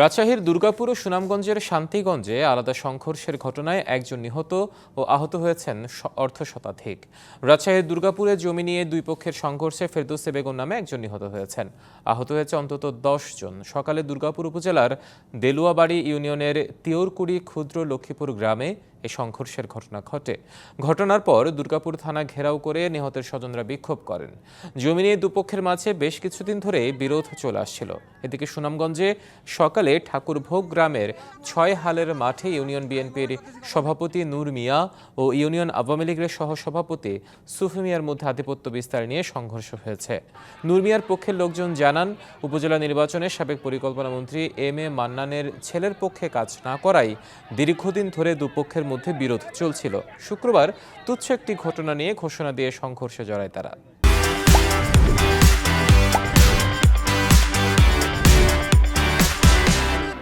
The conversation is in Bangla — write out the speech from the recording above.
রাজশাহীর দুর্গাপুর ও সুনামগঞ্জের শান্তিগঞ্জে আলাদা সংঘর্ষের ঘটনায় একজন নিহত ও আহত হয়েছেন অর্ধ শতাধিক রাজশাহীর দুর্গাপুরে জমি নিয়ে দুই পক্ষের সংঘর্ষে ফেরদৌসে বেগম নামে একজন নিহত হয়েছেন। আহত হয়েছে অন্তত দশ জন। সকালে দুর্গাপুর উপজেলার দেলুয়াবাড়ি ইউনিয়নের তিওরকুড়ি ক্ষুদ্র লক্ষ্মীপুর গ্রামে এ সংঘর্ষের ঘটনা ঘটে। ঘটনার পর দুর্গাপুর থানা ঘেরাও করে নিহতের স্বজনরা বিক্ষোভ করেন। জমি নিয়ে দুপক্ষের মাঝে বেশ কিছুদিন ধরে বিরোধ চলে আসছিল। এদিকে সুনামগঞ্জে সকালে ঠাকুরভোগ গ্রামের ছয় হালের মাঠে ইউনিয়ন বিএনপির সভাপতি নূর মিয়া ও ইউনিয়ন আওয়ামী লীগের সহসভাপতি সুফি মিয়ার মধ্যে আধিপত্য বিস্তার নিয়ে সংঘর্ষ হয়েছে। নূর মিয়ার পক্ষের লোকজন জানান, উপজেলা নির্বাচনে সাবেক পরিকল্পনা মন্ত্রী এম এ মান্নানের ছেলের পক্ষে কাজ না করাই দীর্ঘদিন ধরে দুপক্ষের মধ্যে বিরোধ চলছিল। শুক্রবার তুচ্ছ একটি ঘটনা নিয়ে ঘোষণা দিয়ে সংঘর্ষে জড়ায় তারা।